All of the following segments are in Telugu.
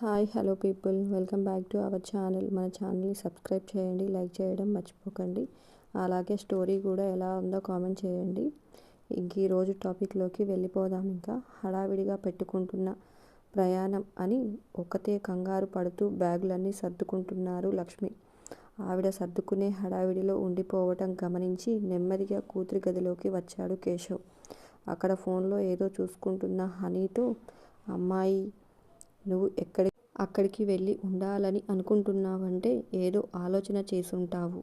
Hi hello people. Welcome back to our channel. మన ఛానల్ని సబ్స్క్రైబ్ చేయండి లైక్ చేయడం మర్చిపోకండి. అలాగే స్టోరీ కూడా ఎలా ఉందో కామెంట్ చేయండి. ఇంక ఈరోజు టాపిక్లోకి వెళ్ళిపోదాం ఇంకా. హడావిడిగా పెట్టుకుంటున్న ప్రయాణం అని ఒకతే కంగారు పడుతూ బ్యాగులన్నీ సర్దుకుంటున్నారు లక్ష్మి. ఆవిడ సర్దుకునే హడావిడిలో ఉండిపోవటం గమనించి నెమ్మదిగా కూతురి గదిలోకి వచ్చాడు కేశవ్. అక్కడ ఫోన్లో ఏదో చూసుకుంటున్న హనీతో అమ్మాయి నువ్వు ఎక్కడి అక్కడికి వెళ్ళి ఉండాలని అనుకుంటున్నావంటే ఏదో ఆలోచన చేసుంటావు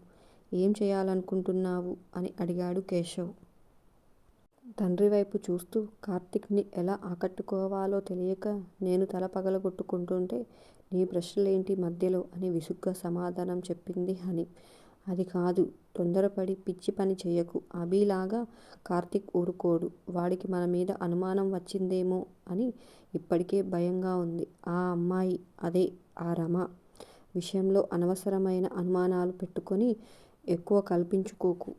ఏం చేయాలనుకుంటున్నావు? అని అడిగాడు కేశవ్. తండ్రి వైపు చూస్తూ కార్తిక్ని ఎలా ఆకట్టుకోవాలో తెలియక నేను తల పగలగొట్టుకుంటుంటే నీ ప్రశ్నలేంటి మధ్యలో? అని విసుగ్గా సమాధానం చెప్పింది హని. అది కాదు. తొందరపడి పిచ్చి పని చేయకు అభిలాగా కార్తిక్ ఊరుకోడు. వాడికి మన మీద అనుమానం వచ్చిందేమో అని ఇప్పటికే భయంగా ఉంది. ఆ అమ్మాయి అదే ఆ రమ విషయంలో అనవసరమైన అనుమానాలు పెట్టుకొని ఎక్కువ కల్పించుకోకు.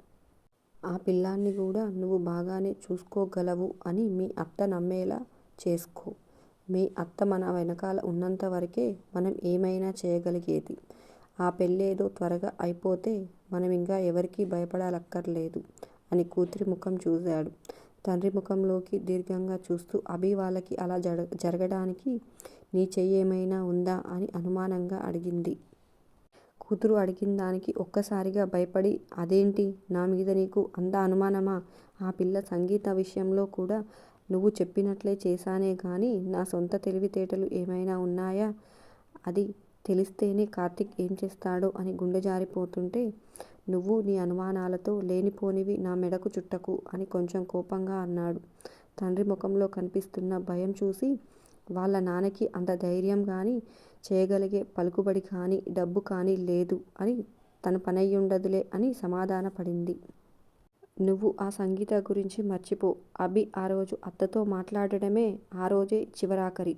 ఆ పిల్లాన్ని కూడా నువ్వు బాగానే చూసుకోగలవు అని మీ అత్త నమ్మేలా చేసుకో. మీ అత్త మన వెనకాల ఉన్నంత వరకే మనం ఏమైనా చేయగలిగేది. ఆ పెళ్ళేదో త్వరగా అయిపోతే మనం ఇంకా ఎవరికీ భయపడాలక్కర్లేదు అని కూతురి ముఖం చూశాడు. తండ్రి ముఖంలోకి దీర్ఘంగా చూస్తూ అభి వాళ్ళకి అలా జర జరగడానికి నీ చెయ్యి ఏమైనా ఉందా అని అనుమానంగా అడిగింది. కూతురు అడిగిన దానికి ఒక్కసారిగా భయపడి అదేంటి నా మీద నీకు అంత అనుమానమా? ఆ పిల్ల సంగీత విషయంలో కూడా నువ్వు చెప్పినట్లే చేశానే కానీ నా సొంత తెలివితేటలు ఏమైనా ఉన్నాయా? అది తెలిస్తేనే కార్తిక్ ఏం చేస్తాడో అని గుండె జారిపోతుంటే నువ్వు నీ అనుమానాలతో లేనిపోనివి నా మెడకు చుట్టకు అని కొంచెం కోపంగా అన్నాడు. తండ్రి ముఖంలో కనిపిస్తున్న భయం చూసి వాళ్ళ నాన్నకి అంత ధైర్యం కానీ చేయగలిగే పలుకుబడి కానీ డబ్బు కానీ లేదు అని తన పనయ్యుండదులే అని సమాధాన పడింది నువ్వు ఆ సంగీత గురించి మర్చిపో. అభి ఆ రోజు అత్తతో మాట్లాడడమే ఆ రోజే చివరాఖరి.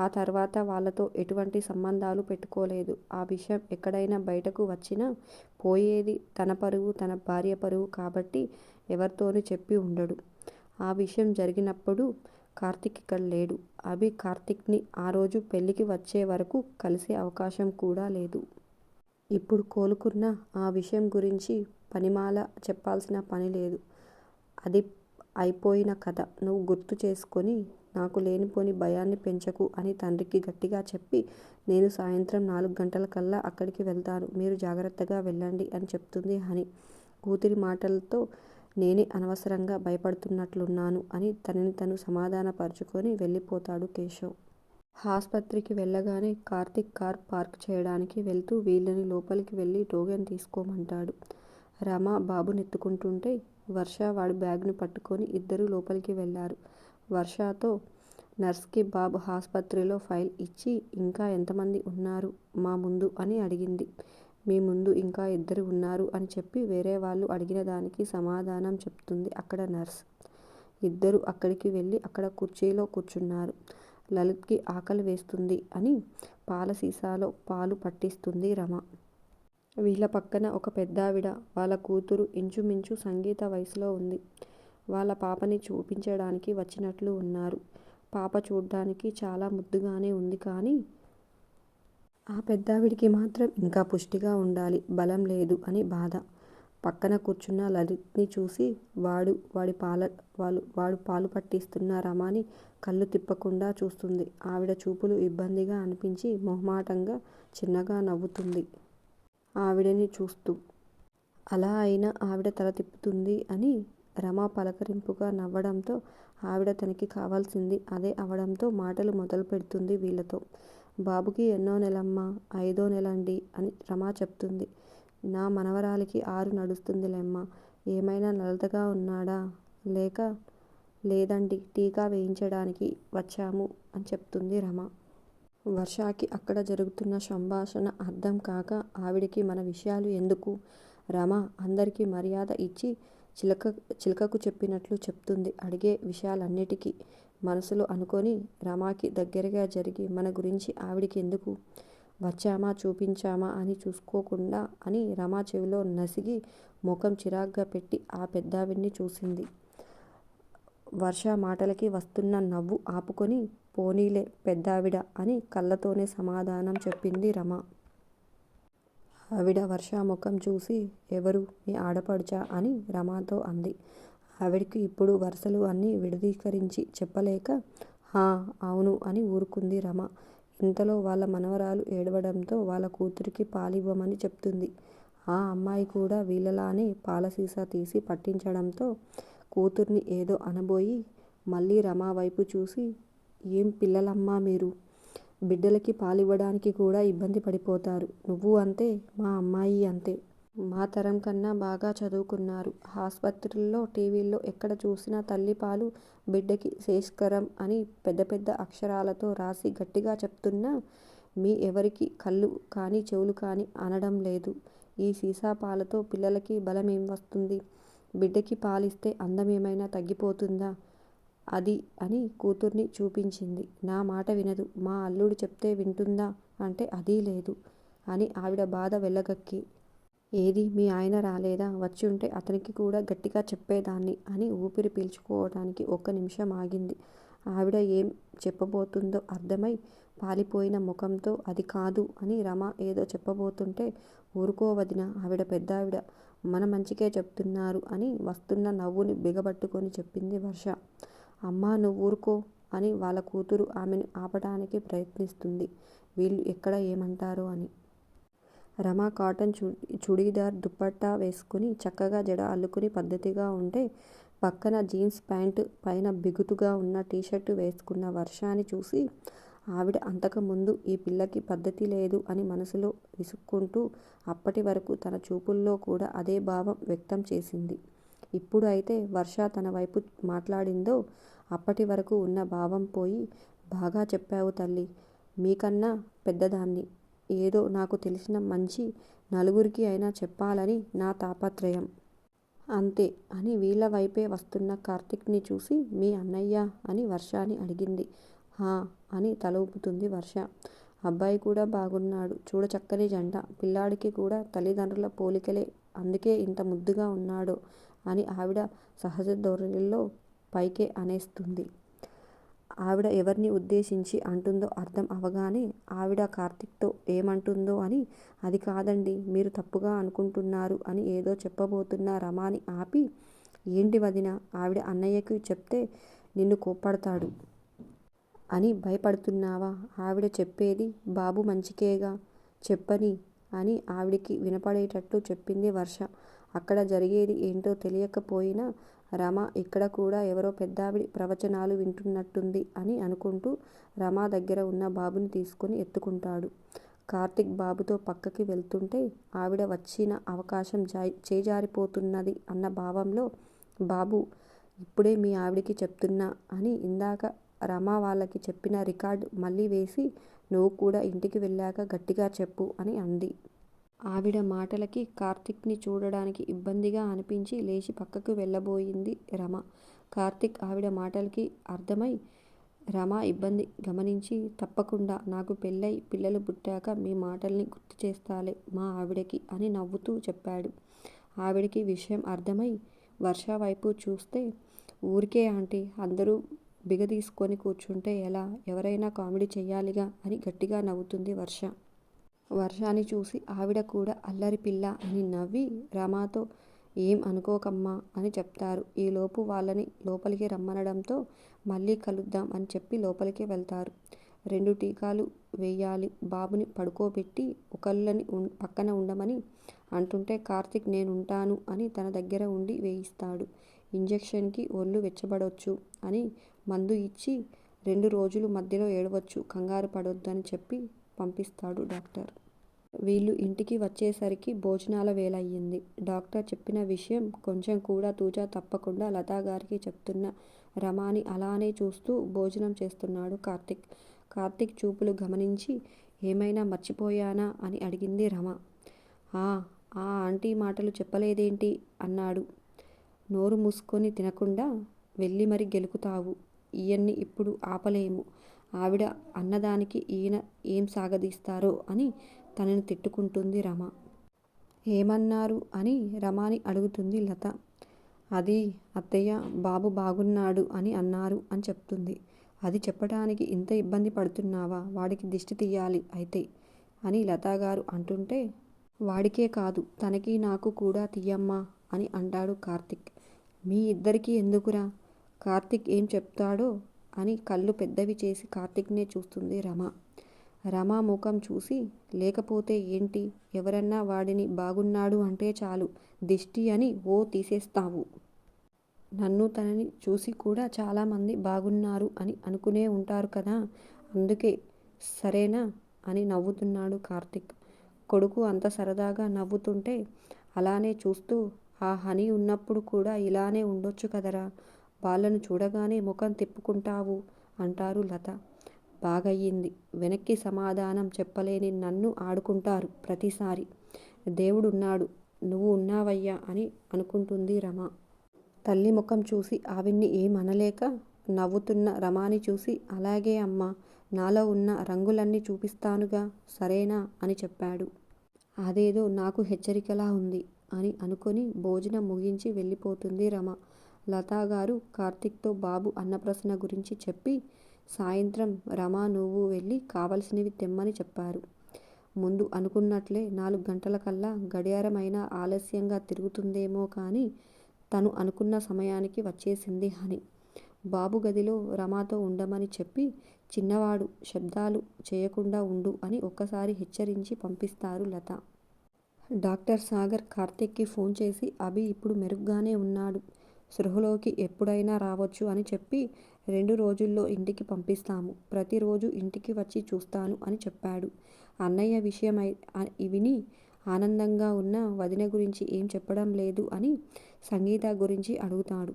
ఆ తర్వాత వాళ్ళతో ఎటువంటి సంబంధాలు పెట్టుకోలేదు. ఆ విషయం ఎక్కడైనా బయటకు వచ్చినా పోయేది తన పరువు తన భార్య పరువు కాబట్టి ఎవరితోనూ చెప్పి ఉండడు. ఆ విషయం జరిగినప్పుడు కార్తిక్ ఇక్కడ లేడు. అభి కార్తిక్ని ఆ రోజు పెళ్ళికి వచ్చే వరకు కలిసే అవకాశం కూడా లేదు. ఇప్పుడు కోలుకున్న ఆ విషయం గురించి పనిమాల చెప్పాల్సిన పని లేదు. అది అయిపోయిన కథ. నువ్వు గుర్తు చేసుకొని నాకు లేనిపోని భయాన్ని పెంచకు అని తండ్రికి గట్టిగా చెప్పి నేను సాయంత్రం నాలుగు గంటల కల్లా అక్కడికి వెళ్తాను. మీరు జాగ్రత్తగా వెళ్ళండి అని చెప్తుంది హని. కూతురి మాటలతో నేనే అనవసరంగా భయపడుతున్నట్లున్నాను అని తనని తను సమాధానపరుచుకొని వెళ్ళిపోతాడు కేశవ్. ఆసుపత్రికి వెళ్ళగానే కార్తిక్ కార్ పార్క్ చేయడానికి వెళ్తూ వీళ్ళని లోపలికి వెళ్ళి టోకెన్ తీసుకోమంటాడు. రమ బాబునెత్తుకుంటుంటే వర్ష వాడి బ్యాగ్ను పట్టుకొని ఇద్దరూ లోపలికి వెళ్ళారు వర్షతో నర్స్కి బాబు ఆస్పత్రిలో ఫైల్ ఇచ్చి ఇంకా ఎంతమంది ఉన్నారు మా ముందు? అని అడిగింది. మీ ముందు ఇంకా ఇద్దరు ఉన్నారు అని చెప్పి వేరే వాళ్ళు అడిగిన దానికి సమాధానం చెప్తుంది అక్కడ నర్స్. ఇద్దరు అక్కడికి వెళ్ళి అక్కడ కుర్చీలో కూర్చున్నారు. లలిత్కి ఆకలి వేస్తుంది అని పాల సీసాలో పాలు పట్టిస్తుంది రమ. వీళ్ళ పక్కన ఒక పెద్దావిడ వాళ్ళ కూతురు ఇంచుమించు సంగీత వయసులో ఉంది. వాళ్ళ పాపని చూపించడానికి వచ్చినట్లు ఉన్నారు. పాప చూడ్డానికి చాలా ముద్దుగానే ఉంది కానీ ఆ పెద్దావిడికి మాత్రం ఇంకా పుష్టిగా ఉండాలి బలం లేదు అని బాధ. పక్కన కూర్చున్న లలిత్ని చూసి వాడు వాడి పాల వాళ్ళు వాడు పాలు పట్టిస్తున్న రమాని కళ్ళు తిప్పకుండా చూస్తుంది. ఆవిడ చూపులు ఇబ్బందిగా అనిపించి మొహమాటంగా చిన్నగా నవ్వుతుంది. ఆవిడని చూస్తూ అలా అయినా ఆవిడ తల తిప్పుతుంది అని రమ పలకరింపుగా నవ్వడంతో ఆవిడ తనకి కావాల్సింది అదే అవడంతో మాటలు మొదలు పెడుతుంది వీళ్ళతో. బాబుకి ఎన్నో నెలమ్మా ఐదో నెలండి అని రమ చెప్తుంది. నా మనవరాలికి ఆరు నడుస్తుందిలేమ్మా ఏమైనా నలతగా ఉన్నాడా? లేక లేదండి టీకా వేయించడానికి వచ్చాము అని చెప్తుంది రమ. వర్షాకి అక్కడ జరుగుతున్న సంభాషణ అర్థం కాక ఆవిడికి మన విషయాలు ఎందుకు? రమ అందరికీ మర్యాద ఇచ్చి చిలక చిలకకు చెప్పినట్లు చెప్తుంది అడిగే విషయాలన్నిటికీ మనసులో అనుకొని రమాకి దగ్గరగా జరిగి మన గురించి ఆవిడికి ఎందుకు వచ్చామా చూపించామా అని చూసుకోకుండా అని రమా చెవిలో నసిగి ముఖం చిరాగ్గా పెట్టి ఆ పెద్దావిడ్ని చూసింది వర్ష మాటలకి వస్తున్న నవ్వు ఆపుకొని పోనీలే పెద్దావిడ అని కళ్ళతోనే సమాధానం చెప్పింది రమ. ఆవిడ వర్ష ముఖం చూసి ఎవరు మీ ఆడపడుచా అని రమాతో అంది. ఆవిడకి ఇప్పుడు వరుసలు అన్నీ విడదీకరించి చెప్పలేక హా అవును అని ఊరుకుంది రమ. ఇంతలో వాళ్ళ మనవరాలు ఏడవడంతో వాళ్ళ కూతురికి పాలివ్వమని చెప్తుంది. ఆ అమ్మాయి కూడా వీళ్ళలానే పాలసీసా తీసి పట్టించడంతో కూతుర్ని ఏదో అనబోయి మళ్ళీ రమా వైపు చూసి ఏం పిల్లలమ్మా మీరు? బిడ్డలకి పాలివ్వడానికి కూడా ఇబ్బంది పడిపోతారు. నువ్వు అంతే మా అమ్మాయి అంతే. మా తరం కన్నా బాగా చదువుకున్నారు. ఆసుపత్రుల్లో టీవీల్లో ఎక్కడ చూసినా తల్లిపాలు బిడ్డకి శేష్కరం అని పెద్ద పెద్ద అక్షరాలతో రాసి గట్టిగా చెప్తున్నా మీ ఎవరికి కళ్ళు కానీ చెవులు కానీ అనడం లేదు. ఈ సీసా పాలతో పిల్లలకి బలమేం వస్తుంది? బిడ్డకి పాలిస్తే అందమేమైనా తగ్గిపోతుందా? అది అని కూతుర్ని చూపించింది. నా మాట వినదు. మా అల్లుడు చెప్తే వింటుందా అంటే అదీ లేదు అని ఆవిడ బాధ వెళ్ళగక్కి. ఏది మీ ఆయన రాలేదా? వచ్చి ఉంటే అతనికి కూడా గట్టిగా చెప్పేదాన్ని అని ఊపిరి పీల్చుకోవడానికి ఒక్క నిమిషం ఆగింది. ఆవిడ ఏం చెప్పబోతుందో అర్థమై పాలిపోయిన ముఖంతో అది కాదు అని రమ ఏదో చెప్పబోతుంటే ఊరుకో వదినా ఆవిడ పెద్దావిడ. మన మంచికే చెప్తున్నారు అని వస్తున్న నవ్వుని బిగబట్టుకొని చెప్పింది వర్ష. అమ్మా నువ్వూరుకో అని వాళ్ళ కూతురు ఆమెను ఆపటానికి ప్రయత్నిస్తుంది. వీళ్ళు ఎక్కడ ఏమంటారో అని. రమ కాటన్ చుడీదార్ దుప్పట్టా వేసుకుని చక్కగా జడ అల్లుకుని పద్ధతిగా ఉంటే పక్కన జీన్స్ ప్యాంటు, పైన బిగుతుగా ఉన్న టీషర్టు వేసుకున్న వర్షాన్ని చూసి ఆవిడ అంతకుముందు ఈ పిల్లకి పద్ధతి లేదు అని మనసులో విసుక్కుంటూ అప్పటి వరకు తన చూపుల్లో కూడా అదే భావం వ్యక్తం చేసింది. ఇప్పుడు అయితే వర్ష తన వైపు మాట్లాడిందో అప్పటి వరకు ఉన్న భావం పోయి బాగా చెప్పావు తల్లి మీకన్నా పెద్దదాన్ని. ఏదో నాకు తెలిసిన మంచి నలుగురికి అయినా చెప్పాలని నా తాపత్రయం. అంతే అని వీళ్ళ వైపే వస్తున్న కార్తిక్ని చూసి మీ అన్నయ్య అని వర్షాని అడిగింది. హా అని తలూపుతుంది వర్ష. అబ్బాయి కూడా బాగున్నాడు. చూడచక్కని జంట. పిల్లాడికి కూడా తల్లిదండ్రుల పోలికలే అందుకే ఇంత ముద్దుగా ఉన్నాడో అని ఆవిడ సహజ ధోరణిలో పైకే అనేస్తుంది. ఆవిడ ఎవరిని ఉద్దేశించి అంటుందో అర్థం అవగానే ఆవిడ కార్తిక్తో ఏమంటుందో అని అది కాదండి మీరు తప్పుగా అనుకుంటున్నారు అని ఏదో చెప్పబోతున్న రమాని ఆపి ఏంటి వదినా ఆవిడ అన్నయ్యకి చెప్తే నిన్ను కోప్పడతాడు. అని భయపడుతున్నావా? ఆవిడ చెప్పేది బాబు మంచికేగా. చెప్పని అని ఆవిడకి వినపడేటట్లు చెప్పింది వర్ష. అక్కడ జరిగేది ఏంటో తెలియకపోయినా రమ ఇక్కడ కూడా ఎవరో పెద్దావిడ ప్రవచనాలు వింటున్నట్టుంది అని అనుకుంటూ రమ దగ్గర ఉన్న బాబుని తీసుకుని ఎత్తుకుంటాడు. కార్తీక్ బాబుతో పక్కకి వెళ్తుంటే ఆవిడ వచ్చిన అవకాశం చేజారిపోతున్నది అన్న భావంలో బాబు ఇప్పుడే మీ ఆవిడకి చెప్తున్నా అని ఇందాక రమ వాళ్ళకి చెప్పిన రికార్డు మళ్ళీ వేసి నువ్వు కూడా ఇంటికి వెళ్ళాక గట్టిగా చెప్పు అని అంది. ఆవిడ మాటలకి కార్తిక్ని చూడడానికి ఇబ్బందిగా అనిపించి లేచి పక్కకు వెళ్ళబోయింది రమ. కార్తీక్ ఆవిడ మాటలకి అర్థమై రమ ఇబ్బంది గమనించి తప్పకుండా నాకు పెళ్ళై పిల్లలు పుట్టాక మీ మాటల్ని గుర్తు చేస్తాలే మా ఆవిడకి అని నవ్వుతూ చెప్పాడు. ఆవిడకి విషయం అర్థమై వర్ష వైపు చూస్తే ఊరికే ఆంటీ అందరూ బిగదీసుకొని కూర్చుంటే ఎలా? ఎవరైనా కామెడీ చెయ్యాలిగా అని గట్టిగా నవ్వుతుంది వర్ష. వర్షాన్ని చూసి ఆవిడ కూడా అల్లరిపిల్ల అని నవ్వి రమాతో ఏం అనుకోకమ్మా అని చెప్తారు. ఈలోపు వాళ్ళని లోపలికి రమ్మనడంతో మళ్ళీ కలుద్దాం అని చెప్పి లోపలికి వెళ్తారు. రెండు టీకాలు వేయాలి బాబుని పడుకోబెట్టి ఒకళ్ళని పక్కన ఉండమని అంటుంటే కార్తిక్ నేనుంటాను అని తన దగ్గర ఉండి వేయిస్తాడు. ఇంజెక్షన్కి ఒళ్ళు వెచ్చబడొచ్చు అని మందు ఇచ్చి రెండు రోజులు మధ్యలో ఏడవచ్చు కంగారు పడొద్దు అని చెప్పి పంపిస్తాడు డాక్టర్. వీళ్ళు ఇంటికి వచ్చేసరికి భోజనాల వేళ డాక్టర్ చెప్పిన విషయం కొంచెం కూడా తూచా తప్పకుండా లతగారికి చెప్తున్న రమాని అలానే చూస్తూ భోజనం చేస్తున్నాడు కార్తీక్. కార్తీక్ చూపులు గమనించి ఏమైనా మర్చిపోయానా అని అడిగింది రమ. ఆ ఆ ఆంటీ మాటలు చెప్పలేదేంటి? అన్నాడు. నోరు మూసుకొని తినకుండా వెళ్ళి మరి గెలుకుతావు. ఈయన్ని ఇప్పుడు ఆపలేము. ఆవిడ అన్నదానికి ఈయన ఏం సాగదీస్తారో అని తనని తిట్టుకుంటుంది రమ. ఏమన్నారు? అని రమాని అడుగుతుంది లత. అది అత్తయ్య బాబు బాగున్నాడు అని అన్నారు అని చెప్తుంది అది చెప్పడానికి ఇంత ఇబ్బంది పడుతున్నావా వాడికి దిష్టి తీయాలి అయితే అని లతాగారు అంటుంటే వాడికే కాదు తనకి నాకు కూడా తీయమ్మా అని అంటాడు కార్తిక్ మీ ఇద్దరికీ ఎందుకురా కార్తిక్ ఏం చెప్తాడో అని కళ్ళు పెద్దవి చేసి కార్తిక్నే చూస్తుంది రమ. రమ ముఖం చూసి లేకపోతే ఏంటి? ఎవరన్నా వాడిని బాగున్నాడు అంటే చాలు దిష్టి అని ఓ తీసేస్తావు. నన్ను తనని చూసి కూడా చాలామంది బాగున్నారు అని అనుకునే ఉంటారు కదా. అందుకే సరేనా అని నవ్వుతున్నాడు కార్తిక్. కొడుకు అంత సరదాగా నవ్వుతుంటే అలానే చూస్తూ ఆ హనీ ఉన్నప్పుడు కూడా ఇలానే ఉండొచ్చు కదరా. వాళ్ళను చూడగానే ముఖం తిప్పుకుంటావు అంటారు లత. బాగయ్యింది. వెనక్కి సమాధానం చెప్పలేని నన్ను ఆడుకుంటారు ప్రతిసారి. దేవుడున్నాడు. నువ్వు ఉన్నావయ్యా అని అనుకుంటుంది రమ. తల్లి ముఖం చూసి ఆవిడ్ని ఏమనలేక నవ్వుతున్న రమాని చూసి అలాగే అమ్మా నాలో ఉన్న రంగులన్నీ చూపిస్తానుగా సరేనా అని చెప్పాడు. అదేదో నాకు హెచ్చరికలా ఉంది అని అనుకొని భోజనం ముగించి వెళ్ళిపోతుంది రమ. లతాగారు కార్తిక్తో బాబు అన్నప్రసన గురించి చెప్పి సాయంత్రం రమా నువ్వు వెళ్ళి కావలసినవి తెమ్మని చెప్పారు. ముందు అనుకున్నట్లే నాలుగు గంటలకల్లా గడియారమైనా ఆలస్యంగా తిరుగుతుందేమో కానీ తను అనుకున్న సమయానికి వచ్చేసింది హని. బాబు గదిలో రమాతో ఉండమని చెప్పి చిన్నవాడు శబ్దాలు చేయకుండా ఉండు అని ఒక్కసారి హెచ్చరించి పంపిస్తారు లత. డాక్టర్ సాగర్ కార్తిక్కి ఫోన్ చేసి అభి ఇప్పుడు మెరుగ్గానే ఉన్నాడు. సృహలోకి ఎప్పుడైనా రావచ్చు అని చెప్పి రెండు రోజుల్లో ఇంటికి పంపిస్తాము. ప్రతిరోజు ఇంటికి వచ్చి చూస్తాను అని చెప్పాడు. అన్నయ్య విషయమై విని ఆనందంగా ఉన్న వదిన గురించి ఏం చెప్పడం లేదు అని సంగీత గురించి అడుగుతాడు.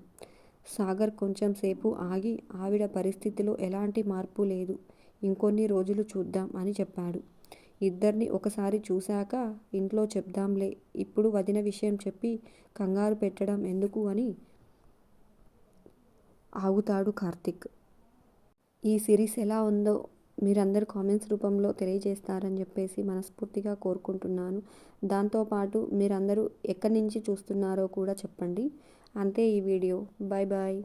సాగర్ కొంచెం సేపు ఆగి ఆవిడ పరిస్థితిలో ఎలాంటి మార్పు లేదు. ఇంకొన్ని రోజులు చూద్దాం అని చెప్పాడు. ఇద్దరిని ఒకసారి చూశాక ఇంట్లో చెప్దాంలే ఇప్పుడు వదిన విషయం చెప్పి కంగారు పెట్టడం ఎందుకు అని ఆగుతాడు కార్తిక్. ఈ సిరీస్ ఎలా ఉందో మీరందరూ కామెంట్స్ రూపంలో తెలియజేస్తారని చెప్పేసి మనస్ఫూర్తిగా కోరుకుంటున్నాను. దాంతోపాటు మీరందరూ ఎక్కడి నుంచి చూస్తున్నారో కూడా చెప్పండి. అంతే ఈ వీడియో. Bye bye